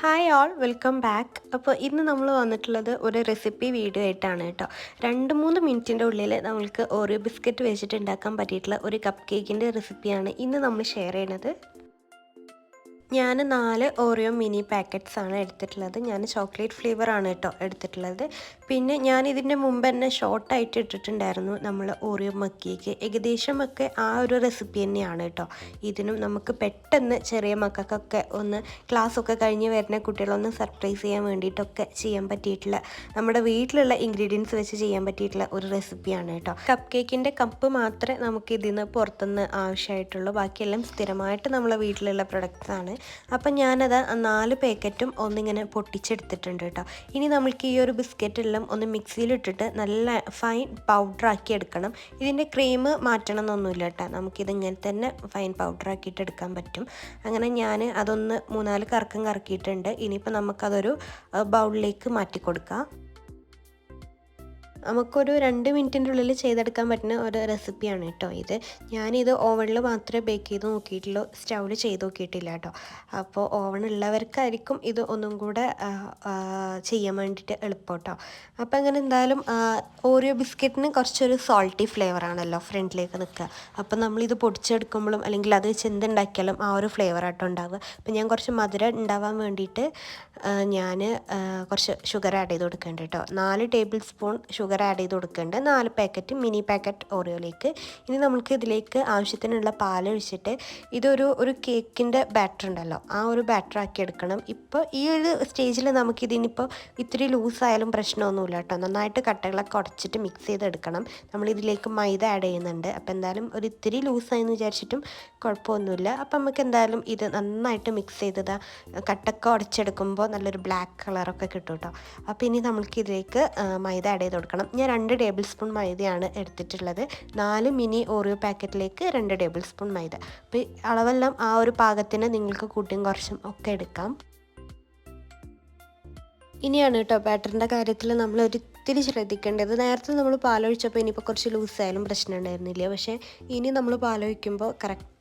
Hi all welcome back അപ്പോൾ ഇന്ന് നമ്മൾ വന്നിട്ടുള്ളത് ഒരു റെസിപ്പി വീഡിയോ ആയിട്ടാണ് കേട്ടോ. രണ്ട് മൂന്ന് മിനിറ്റിന്റെ ഉള്ളിൽ നമ്മൾക്ക് ഓരോ ബിസ്ക്കറ്റ് വെച്ചിട്ട് ഉണ്ടാക്കാൻ പറ്റിയിട്ടുള്ള ഒരു കപ്പ് കേക്കിന്റെ റെസിപ്പിയാണ് ഇന്ന് നമ്മൾ ഷെയർ ചെയ്യണത്. ഞാൻ നാല് ഓറിയോ മിനി പാക്കറ്റ്സ് ആണ് എടുത്തിട്ടുള്ളത്. ഞാൻ ചോക്ലേറ്റ് ഫ്ലേവർ ആണ് കേട്ടോ എടുത്തിട്ടുള്ളത്. പിന്നെ ഞാൻ ഇതിന്റെ മുമ്പ് തന്നെ ഷോർട്ടായിട്ട് ഇട്ടിട്ടുണ്ടായിരുന്നു നമ്മൾ ഓറിയോ മക്കിയേക്ക് ഏകദേശം ഒക്കെ ആ ഒരു റെസിപ്പി തന്നെയാണ് കേട്ടോ. ഇതിനും നമുക്ക് പെട്ടെന്ന് ചെറിയ മക്കൾക്കൊക്കെ ഒന്ന് ക്ലാസ് ഒക്കെ കഴിഞ്ഞ് വരുന്ന കുട്ടികളൊന്ന് സർപ്രൈസ് ചെയ്യാൻ വേണ്ടിയിട്ടൊക്കെ ചെയ്യാൻ പറ്റിയിട്ടുള്ള നമ്മുടെ വീട്ടിലുള്ള ഇൻഗ്രീഡിയൻസ് വെച്ച് ചെയ്യാൻ പറ്റിയിട്ടുള്ള ഒരു റെസിപ്പിയാണ് കേട്ടോ. കപ്പ് കേക്കിന്റെ കപ്പ് മാത്രമേ നമുക്ക് ഇതിൽ നിന്ന് പുറത്തുനിന്ന് ആവശ്യമായിട്ടുള്ളൂ. ബാക്കിയെല്ലാം സ്ഥിരമായിട്ട് നമ്മളെ വീട്ടിലുള്ള പ്രൊഡക്ട്സ് ആണ്. അപ്പം ഞാനത് നാല് പാക്കറ്റും ഒന്നിങ്ങനെ പൊട്ടിച്ചെടുത്തിട്ടുണ്ട് കേട്ടോ. ഇനി നമ്മൾക്ക് ഈ ഒരു ബിസ്ക്കറ്റെല്ലാം ഒന്ന് മിക്സിയിലിട്ടിട്ട് നല്ല ഫൈൻ പൗഡറാക്കി എടുക്കണം. ഇതിന്റെ ക്രീം മാറ്റണം എന്നൊന്നുമില്ല കേട്ടോ നമുക്കിതിങ്ങനെ തന്നെ ഫൈൻ പൗഡറാക്കിയിട്ട് എടുക്കാൻ പറ്റും. അങ്ങനെ ഞാൻ അതൊന്ന് മൂന്നാൽ കറക്കം കറക്കിയിട്ടുണ്ട്. ഇനിയിപ്പോൾ നമുക്കതൊരു ബൗളിലേക്ക് മാറ്റി കൊടുക്കാം നമുക്കൊരു രണ്ട് മിനിറ്റിന്റെ ഉള്ളിൽ ചെയ്തെടുക്കാൻ പറ്റുന്ന ഒരു റെസിപ്പിയാണ് കേട്ടോ ഇത്. ഞാനിത് ഓവണിൽ മാത്രമേ ബേക്ക് ചെയ്ത് നോക്കിയിട്ടുള്ളൂ സ്റ്റൗവിൽ ചെയ്ത് നോക്കിയിട്ടില്ല കേട്ടോ. അപ്പോൾ ഓവൺ ഉള്ളവർക്കായിരിക്കും ഇത് ഒന്നും കൂടെ ചെയ്യാൻ വേണ്ടിയിട്ട് എളുപ്പം കേട്ടോ. അപ്പോൾ അങ്ങനെ എന്തായാലും ഓരോ ബിസ്ക്കറ്റിന് കുറച്ചൊരു സോൾട്ടി ഫ്ലേവർ ആണല്ലോ ഫ്രണ്ടിലേക്ക് നിൽക്കുക. അപ്പോൾ നമ്മളിത് പൊടിച്ചെടുക്കുമ്പോഴും അല്ലെങ്കിൽ അത് വെച്ച് എന്തുണ്ടാക്കിയാലും ആ ഒരു ഫ്ലേവർ ആട്ടോ ഉണ്ടാവുക. അപ്പോൾ ഞാൻ കുറച്ച് മധുരം ഉണ്ടാവാൻ വേണ്ടിയിട്ട് ഞാൻ കുറച്ച് ഷുഗർ ആഡ് ചെയ്ത് കൊടുക്കേണ്ടത് കേട്ടോ. നാല് ടേബിൾ സ്പൂൺ ഷുഗർ ആഡ് ചെയ്ത് കൊടുക്കുന്നുണ്ട് നാല് പാക്കറ്റ് മിനി പാക്കറ്റ് ഓറിയോയിലേക്ക്. ഇനി നമുക്ക് ഇതിലേക്ക് ആവശ്യത്തിനുള്ള പാൽ ഒഴിച്ചിട്ട് ഇതൊരു ഒരു കേക്കിന്റെ ബാറ്റർ ഉണ്ടല്ലോ ആ ഒരു ബാറ്റർ ആക്കി എടുക്കണം. ഇപ്പോൾ ഈ ഒരു സ്റ്റേജിൽ നമുക്ക് ഇതിനിപ്പോൾ ഇത്തിരി ലൂസായാലും പ്രശ്നമൊന്നുമില്ല കേട്ടോ. നന്നായിട്ട് കട്ടകളൊക്കെ ഉടച്ചിട്ട് മിക്സ് ചെയ്തെടുക്കണം നമ്മൾ ഇതിലേക്ക് മൈദ ആഡ് ചെയ്യുന്നുണ്ട്. അപ്പോൾ എന്തായാലും ഒരു ഇത്തിരി ലൂസായെന്ന് വിചാരിച്ചിട്ടും കുഴപ്പമൊന്നുമില്ല. അപ്പോൾ നമുക്ക് എന്തായാലും ഇത് നന്നായിട്ട് മിക്സ് ചെയ്തത് കട്ടൊക്കെ ഉടച്ചെടുക്കുമ്പോൾ നല്ലൊരു ബ്ലാക്ക് കളറൊക്കെ കിട്ടും കേട്ടോ. അപ്പോൾ ഇനി നമ്മൾക്ക് ഇതിലേക്ക് മൈദ ആഡ് ചെയ്ത് കൊടുക്കണം. ഞാൻ രണ്ട് ടേബിൾ സ്പൂൺ മൈദയാണ് എടുത്തിട്ടുള്ളത്. നാല് മിനി ഓറിയോ പാക്കറ്റിലേക്ക് രണ്ട് ടേബിൾ സ്പൂൺ മൈദ. അപ്പോൾ അളവെല്ലാം ആ ഒരു പാകത്തിന് നിങ്ങൾക്ക് കൂട്ടിയും കുറച്ചും ഒക്കെ എടുക്കാം. ഇനിയാണ് കേട്ടോ ബാറ്ററിന്റെ കാര്യത്തിൽ നമ്മൾ ഒരിത്തിരി ശ്രദ്ധിക്കേണ്ടത്. നേരത്തെ നമ്മൾ പാലൊഴിച്ചപ്പോൾ ഇനിയിപ്പോൾ കുറച്ച് ലൂസായാലും പ്രശ്നം ഉണ്ടായിരുന്നില്ല. പക്ഷേ ഇനി നമ്മൾ പാലൊഴിക്കുമ്പോൾ കറക്റ്റ്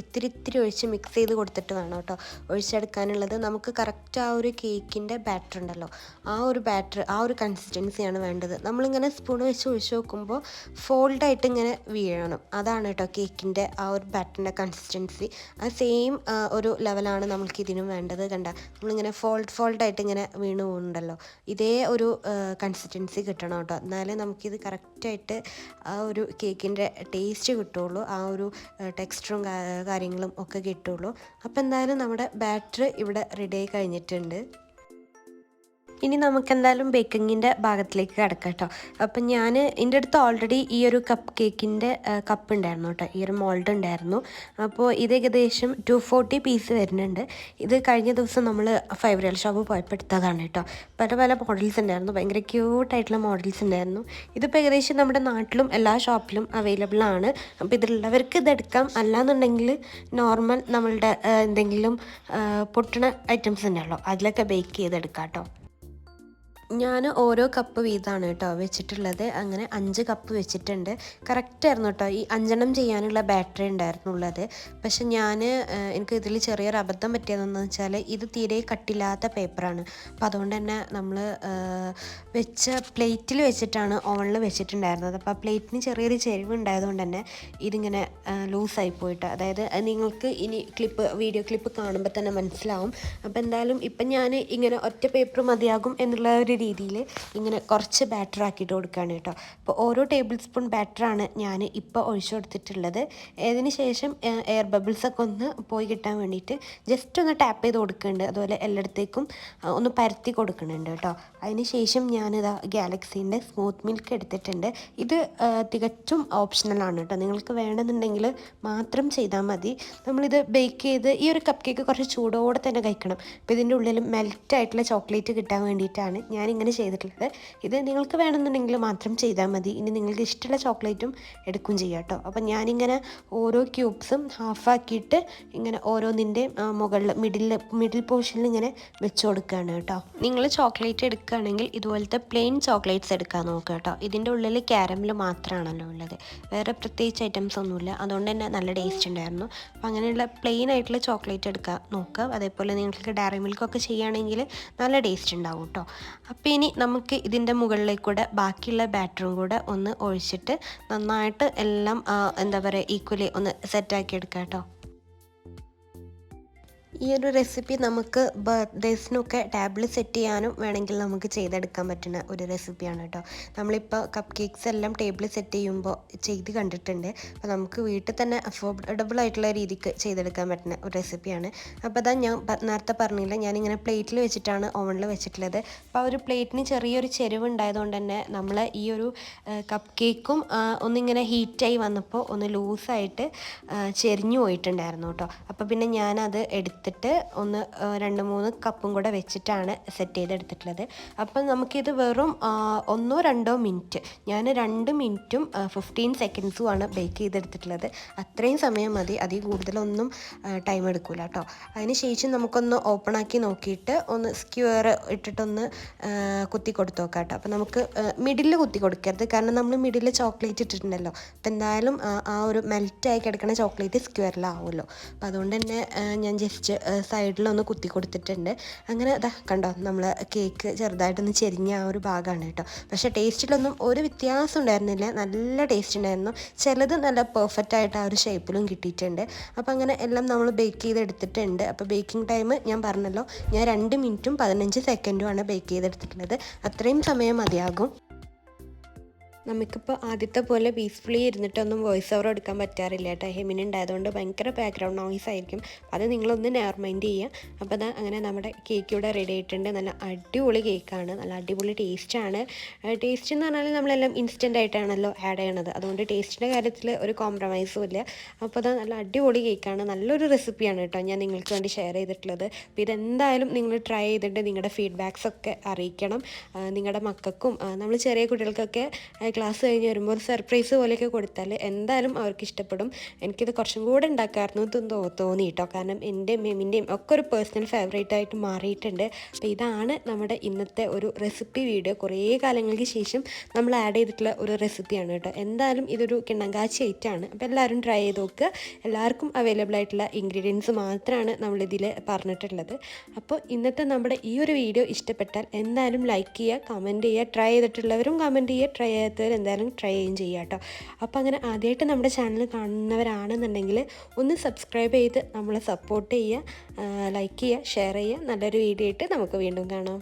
ഇത്തിരി ഇത്തിരി ഒഴിച്ച് മിക്സ് ചെയ്ത് കൊടുത്തിട്ട് വേണം കേട്ടോ ഒഴിച്ചെടുക്കാനുള്ളത്. നമുക്ക് കറക്റ്റ് ആ ഒരു കേക്കിന്റെ ബാറ്റർ ഉണ്ടല്ലോ. ആ ഒരു ബാറ്റർ ആ ഒരു കൺസിസ്റ്റൻസിയാണ് വേണ്ടത്. നമ്മളിങ്ങനെ സ്പൂൺ വെച്ച് ഒഴിച്ച് നോക്കുമ്പോൾ ഫോൾഡായിട്ട് ഇങ്ങനെ വീഴണം. അതാണ് കേട്ടോ കേക്കിന്റെ ആ ഒരു ബാറ്ററിന്റെ കൺസിസ്റ്റൻസി ആ സെയിം ഒരു ലെവലാണ് നമുക്ക് ഇതിനും വേണ്ടത് കണ്ട. നമ്മളിങ്ങനെ ഫോൾഡ് ഫോൾഡായിട്ട് ഇങ്ങനെ വീണ് പോകുന്നുണ്ടല്ലോ ഇതേ ഒരു കൺസിസ്റ്റൻസി കിട്ടണം കേട്ടോ. എന്നാലേ നമുക്കിത് കറക്റ്റായിട്ട് ആ ഒരു കേക്കിന്റെ ടേസ്റ്റ് കിട്ടുള്ളൂ ആ ഒരു ടെക്സ്റ്റ് ടെക്സ്ചറും കാര്യങ്ങളും ഒക്കെ കിട്ടുള്ളൂ. അപ്പോൾ എന്തായാലും നമ്മുടെ ബാറ്ററി ഇവിടെ റെഡി ആയി കഴിഞ്ഞിട്ടുണ്ട്. ഇനി നമുക്കെന്തായാലും ബേക്കിങ്ങിന്റെ ഭാഗത്തിലേക്ക് കിടക്കാം കേട്ടോ അപ്പം ഞാൻ എന്റെ അടുത്ത് ഓൾറെഡി ഈ ഒരു കപ്പ് കേക്കിന്റെ കപ്പ് ഉണ്ടായിരുന്നു കേട്ടോ ഈ ഒരു മോൾഡ് ഉണ്ടായിരുന്നു. അപ്പോൾ ഇത് ഏകദേശം ടു ഫോർട്ടി പീസ് വരുന്നുണ്ട്. ഇത് കഴിഞ്ഞ ദിവസം നമ്മൾ ഫൈവ് റിയൽ ഷോപ്പ് പോയപ്പോൾ എടുത്തതാണ് കേട്ടോ പല പല മോഡൽസ് ഉണ്ടായിരുന്നു. ഭയങ്കര ക്യൂട്ടായിട്ടുള്ള മോഡൽസ് ഉണ്ടായിരുന്നു. ഇതിപ്പോൾ ഏകദേശം നമ്മുടെ നാട്ടിലും എല്ലാ ഷോപ്പിലും അവൈലബിൾ ആണ്. അപ്പോൾ ഇതിലുള്ളവർക്ക് ഇതെടുക്കാം അല്ലാന്നുണ്ടെങ്കിൽ നോർമൽ നമ്മളുടെ എന്തെങ്കിലും പൊട്ടണ ഐറ്റംസ് ഉണ്ടല്ലോ അതിലൊക്കെ ബേക്ക് ചെയ്തെടുക്കാം കേട്ടോ ഞാൻ ഓരോ കപ്പ് വീതമാണ് കേട്ടോ വെച്ചിട്ടുള്ളത്. അങ്ങനെ അഞ്ച് കപ്പ് വെച്ചിട്ടുണ്ട്. കറക്റ്റായിരുന്നു കേട്ടോ. ഈ അഞ്ചെണ്ണം ചെയ്യാനുള്ള ബാറ്ററി ഉണ്ടായിരുന്നുള്ളത്. പക്ഷെ ഞാൻ എനിക്ക് ഇതിൽ ചെറിയൊരു അബദ്ധം പറ്റിയതെന്ന് വെച്ചാൽ ഇത് തീരെ കട്ടില്ലാത്ത പേപ്പറാണ് അപ്പോൾ അതുകൊണ്ട് തന്നെ നമ്മൾ വെച്ച പ്ലേറ്റിൽ വെച്ചിട്ടാണ് ഓവണിൽ വെച്ചിട്ടുണ്ടായിരുന്നത്. അപ്പോൾ ആ പ്ലേറ്റിന് ചെറിയൊരു ചെരിവ് ഉണ്ടായതുകൊണ്ട് തന്നെ ഇതിങ്ങനെ ലൂസായി പോയിട്ട്. അതായത് നിങ്ങൾക്ക് ഇനി ക്ലിപ്പ് വീഡിയോ ക്ലിപ്പ് കാണുമ്പോൾ തന്നെ മനസ്സിലാവും. അപ്പോൾ എന്തായാലും ഇപ്പം ഞാൻ ഇങ്ങനെ ഒറ്റ പേപ്പർ മതിയാകും എന്നുള്ള ഒരു രീതിയിൽ ഇങ്ങനെ കുറച്ച് ബാറ്റർ ആക്കിയിട്ട് കൊടുക്കുകയാണ് കേട്ടോ. അപ്പോൾ ഓരോ ടേബിൾ സ്പൂൺ ബാറ്ററാണ് ഞാൻ ഇപ്പോൾ ഒഴിച്ചു കൊടുത്തിട്ടുള്ളത്. അതിന് ശേഷം എയർ ബബിൾസൊക്കെ ഒന്ന് പോയി കിട്ടാൻ വേണ്ടിയിട്ട് ജസ്റ്റ് ഒന്ന് ടാപ്പ് ചെയ്ത് കൊടുക്കുന്നുണ്ട്. അതുപോലെ എല്ലായിടത്തേക്കും ഒന്ന് പരത്തി കൊടുക്കുന്നുണ്ട് കേട്ടോ. അതിന് ശേഷം ഞാനിതാ ഗാലക്സീന്റെ സ്മൂത്ത് മിൽക്ക് എടുത്തിട്ടുണ്ട്. ഇത് തികച്ചും ഓപ്ഷണലാണ് കേട്ടോ. നിങ്ങൾക്ക് വേണമെന്നുണ്ടെങ്കിൽ മാത്രം ചെയ്താൽ മതി. നമ്മളിത് ബേക്ക് ചെയ്ത് ഈ ഒരു കപ്പ് കേക്ക് കുറച്ച് ചൂടോടെ തന്നെ കഴിക്കണം. അപ്പോൾ ഇതിന്റെ ഉള്ളിൽ മെൽറ്റ് ആയിട്ടുള്ള ചോക്ലേറ്റ് കിട്ടാൻ വേണ്ടിയിട്ടാണ് ഞാൻ ഞാനിങ്ങനെ ചെയ്തിട്ടുള്ളത് ഇത് നിങ്ങൾക്ക് വേണമെന്നുണ്ടെങ്കിൽ മാത്രം ചെയ്താൽ മതി. ഇനി നിങ്ങൾക്ക് ഇഷ്ടമുള്ള ചോക്ലേറ്റും എടുക്കും ചെയ്യാം കേട്ടോ. അപ്പം ഞാനിങ്ങനെ ഓരോ ക്യൂബ്സും ഹാഫാക്കിയിട്ട് ഇങ്ങനെ ഓരോന്നിന്റെ മുകളിൽ മിഡിൽ മിഡിൽ പോർഷനിൽ ഇങ്ങനെ വെച്ച് കൊടുക്കുകയാണ് കേട്ടോ. നിങ്ങൾ ചോക്ലേറ്റ് എടുക്കുകയാണെങ്കിൽ ഇതുപോലത്തെ പ്ലെയിൻ ചോക്ലേറ്റ്സ് എടുക്കാൻ നോക്കുക കേട്ടോ. ഇതിന്റെ ഉള്ളിൽ ക്യാരമൽ മാത്രമാണല്ലോ ഉള്ളത്. വേറെ പ്രത്യേകിച്ച് ഐറ്റംസ് ഒന്നുമില്ല. അതുകൊണ്ട് തന്നെ നല്ല ടേസ്റ്റ് ഉണ്ടായിരുന്നു. അപ്പം അങ്ങനെയുള്ള പ്ലെയിൻ ആയിട്ടുള്ള ചോക്ലേറ്റ് എടുക്കാൻ നോക്കുക. അതേപോലെ നിങ്ങൾക്ക് ഡയറി മിൽക്കൊക്കെ ചെയ്യുകയാണെങ്കിൽ നല്ല ടേസ്റ്റ് ഉണ്ടാവും കേട്ടോ. അപ്പോൾ ഇനി നമുക്ക് ഇതിന്റെ മുകളിലേക്ക് കൂടെ ബാക്കിയുള്ള ബാറ്ററും കൂടെ ഒന്ന് ഒഴിച്ചിട്ട് നന്നായിട്ട് എല്ലാം എന്താ പറയുക ഈക്വലി ഒന്ന് സെറ്റാക്കി എടുക്കാം കേട്ടോ ഈ ഒരു റെസിപ്പി നമുക്ക് ബർത്ത്ഡേസിനൊക്കെ ടേബിൾ സെറ്റ് ചെയ്യാനും വേണമെങ്കിൽ നമുക്ക് ചെയ്തെടുക്കാൻ പറ്റുന്ന ഒരു റെസിപ്പിയാണ് കേട്ടോ. നമ്മളിപ്പോൾ കപ്പ് കേക്ക്സ് എല്ലാം ടേബിൾ സെറ്റ് ചെയ്യുമ്പോൾ ചെയ്ത് കണ്ടിട്ടുണ്ട്. അപ്പോൾ നമുക്ക് വീട്ടിൽ തന്നെ അഫോർഡബിൾ ആയിട്ടുള്ള രീതിക്ക് ചെയ്തെടുക്കാൻ പറ്റുന്ന ഒരു റെസിപ്പിയാണ് അപ്പോൾ അതാ ഞാൻ നേരത്തെ പറഞ്ഞില്ല ഞാനിങ്ങനെ പ്ലേറ്റിൽ വെച്ചിട്ടാണ് ഓവനിൽ വെച്ചിട്ടുള്ളത്. അപ്പോൾ ആ ഒരു പ്ലേറ്റിന് ചെറിയൊരു ചെരുവ് ഉണ്ടായതുകൊണ്ട് തന്നെ നമ്മൾ ഈ ഒരു കപ്പ് കേക്കും ഒന്നിങ്ങനെ ഹീറ്റായി വന്നപ്പോൾ ഒന്ന് ലൂസായിട്ട് ചെരിഞ്ഞു പോയിട്ടുണ്ടായിരുന്നു കേട്ടോ. അപ്പോൾ പിന്നെ ഞാനത് എടുത്തിട്ട് ഒന്ന് രണ്ട് മൂന്ന് കപ്പും കൂടെ വെച്ചിട്ടാണ് സെറ്റ് ചെയ്തെടുത്തിട്ടുള്ളത്. അപ്പം നമുക്കിത് വെറും ഒന്നോ രണ്ടോ മിനിറ്റ് ഞാൻ രണ്ട് മിനിറ്റും ഫിഫ്റ്റീൻ സെക്കൻഡ്സുമാണ് ബേക്ക് ചെയ്തെടുത്തിട്ടുള്ളത്. അത്രയും സമയം മതി അതിൽ കൂടുതലൊന്നും ടൈം എടുക്കില്ല കേട്ടോ അതിന് ശേഷം നമുക്കൊന്ന് ഓപ്പൺ ആക്കി നോക്കിയിട്ട് ഒന്ന് സ്ക്യൂർ ഇട്ടിട്ടൊന്ന് കുത്തി കൊടുത്തു നോക്കാം കേട്ടോ അപ്പോൾ നമുക്ക് മിഡിൽ കുത്തി കൊടുക്കരുത്. കാരണം നമ്മൾ മിഡിൽ ചോക്ലേറ്റ് ഇട്ടിട്ടുണ്ടല്ലോ. അപ്പോൾ എന്തായാലും ആ, ആ ഒരു മെൽറ്റായി കിടക്കുന്ന ചോക്ലേറ്റ് സ്ക്വയറിലാവുമല്ലോ അപ്പോൾ അതുകൊണ്ട് തന്നെ ഞാൻ ജസ്റ്റ് സൈഡിലൊന്ന് കുത്തി കൊടുത്തിട്ടുണ്ട്. അങ്ങനെ അതാ കണ്ടോ നമ്മൾ കേക്ക് ചെറുതായിട്ടൊന്ന് ചെരിഞ്ഞ ആ ഒരു ഭാഗമാണ് കേട്ടോ. പക്ഷേ ടേസ്റ്റിലൊന്നും ഒരു വ്യത്യാസം ഉണ്ടായിരുന്നില്ല. നല്ല ടേസ്റ്റ് ഉണ്ടായിരുന്നു. ചിലത് നല്ല പെർഫെക്റ്റ് ആയിട്ട് ആ ഒരു ഷേപ്പിലും കിട്ടിയിട്ടുണ്ട്. അപ്പോൾ അങ്ങനെ എല്ലാം നമ്മൾ ബേക്ക് ചെയ്തെടുത്തിട്ടുണ്ട്. അപ്പോൾ ബേക്കിംഗ് ടൈം ഞാൻ പറഞ്ഞല്ലോ ഞാൻ രണ്ട് മിനിറ്റും പതിനഞ്ച് സെക്കൻഡുമാണ് ബേക്ക് ചെയ്തെടുത്തിട്ടുള്ളത്. അത്രയും സമയം മതിയാകും. നമുക്കിപ്പോൾ ആദ്യത്തെ പോലെ പീസ്ഫുള്ളി ഇരുന്നിട്ടൊന്നും വോയിസ് ഓവർ എടുക്കാൻ പറ്റാറില്ല കേട്ടോ ഹെമിൻ ഉണ്ടായതുകൊണ്ട് ഭയങ്കര ബാക്ക്ഗ്രൗണ്ട് നോയിസ് ആയിരിക്കും. അത് നിങ്ങളൊന്ന് നെയർ ചെയ്യുക അപ്പോൾ അത് അങ്ങനെ നമ്മുടെ കേക്ക് ഇവിടെ റെഡി ആയിട്ടുണ്ട്. നല്ല അടിപൊളി കേക്കാണ് നല്ല അടിപൊളി ടേസ്റ്റാണ് ടേസ്റ്റ് എന്ന് പറഞ്ഞാൽ നമ്മളെല്ലാം ഇൻസ്റ്റന്റ് ആയിട്ടാണല്ലോ ആഡ് ചെയ്യണത്. അതുകൊണ്ട് ടേസ്റ്റിന്റെ കാര്യത്തിൽ ഒരു കോംപ്രമൈസും ഇല്ല. അപ്പോൾ അത് നല്ല അടിപൊളി കേക്കാണ് നല്ലൊരു റെസിപ്പിയാണ് കേട്ടോ ഞാൻ നിങ്ങൾക്ക് വേണ്ടി ഷെയർ ചെയ്തിട്ടുള്ളത്. അപ്പോൾ ഇതെന്തായാലും നിങ്ങൾ ട്രൈ ചെയ്തിട്ട് നിങ്ങളുടെ ഫീഡ്ബാക്സ് ഒക്കെ അറിയിക്കണം. നിങ്ങളുടെ മക്കൾക്കും നമ്മൾ ചെറിയ കുട്ടികൾക്കൊക്കെ ക്ലാസ് കഴിഞ്ഞ് വരുമ്പോൾ ഒരു സർപ്രൈസ് പോലെയൊക്കെ കൊടുത്താൽ എന്തായാലും അവർക്ക് ഇഷ്ടപ്പെടും. എനിക്കിത് കുറച്ചും കൂടെ ഉണ്ടാക്കാമായിരുന്നു തോന്നി കേട്ടോ കാരണം എന്റെ മെമിന്റെയും ഒക്കെ ഒരു പേഴ്സണൽ ഫേവറേറ്റ് ആയിട്ട് മാറിയിട്ടുണ്ട്. അപ്പോൾ ഇതാണ് നമ്മുടെ ഇന്നത്തെ ഒരു റെസിപ്പി വീഡിയോ. കുറേ കാലങ്ങൾക്ക് ശേഷം നമ്മൾ ആഡ് ചെയ്തിട്ടുള്ള ഒരു റെസിപ്പിയാണ് കേട്ടോ. എന്തായാലും ഇതൊരു കിണ്ണങ്കാച്ചി ഐറ്റാണ് അപ്പോൾ എല്ലാവരും ട്രൈ ചെയ്ത് നോക്കുക എല്ലാവർക്കും അവൈലബിൾ ആയിട്ടുള്ള ഇൻഗ്രീഡിയൻസ് മാത്രമാണ് നമ്മളിതിൽ പറഞ്ഞിട്ടുള്ളത്. അപ്പോൾ ഇന്നത്തെ നമ്മുടെ ഈ ഒരു വീഡിയോ ഇഷ്ടപ്പെട്ടാൽ എന്തായാലും ലൈക്ക് ചെയ്യുക കമന്റ് ചെയ്യുക ട്രൈ ചെയ്തിട്ടുള്ളവരും കമന്റ് ചെയ്യുക ട്രൈ ചെയ്യാത്തവർ എന്തായാലും ട്രൈ ചെയ്യും ചെയ്യുക കേട്ടോ. അപ്പോൾ അങ്ങനെ ആദ്യമായിട്ട് നമ്മുടെ ചാനൽ കാണുന്നവരാണെന്നുണ്ടെങ്കിൽ ഒന്ന് സബ്സ്ക്രൈബ് ചെയ്ത് നമ്മളെ സപ്പോർട്ട് ചെയ്യുക ലൈക്ക് ചെയ്യുക ഷെയർ ചെയ്യുക. നല്ലൊരു വീഡിയോ ആയിട്ട് നമുക്ക് വീണ്ടും കാണാം.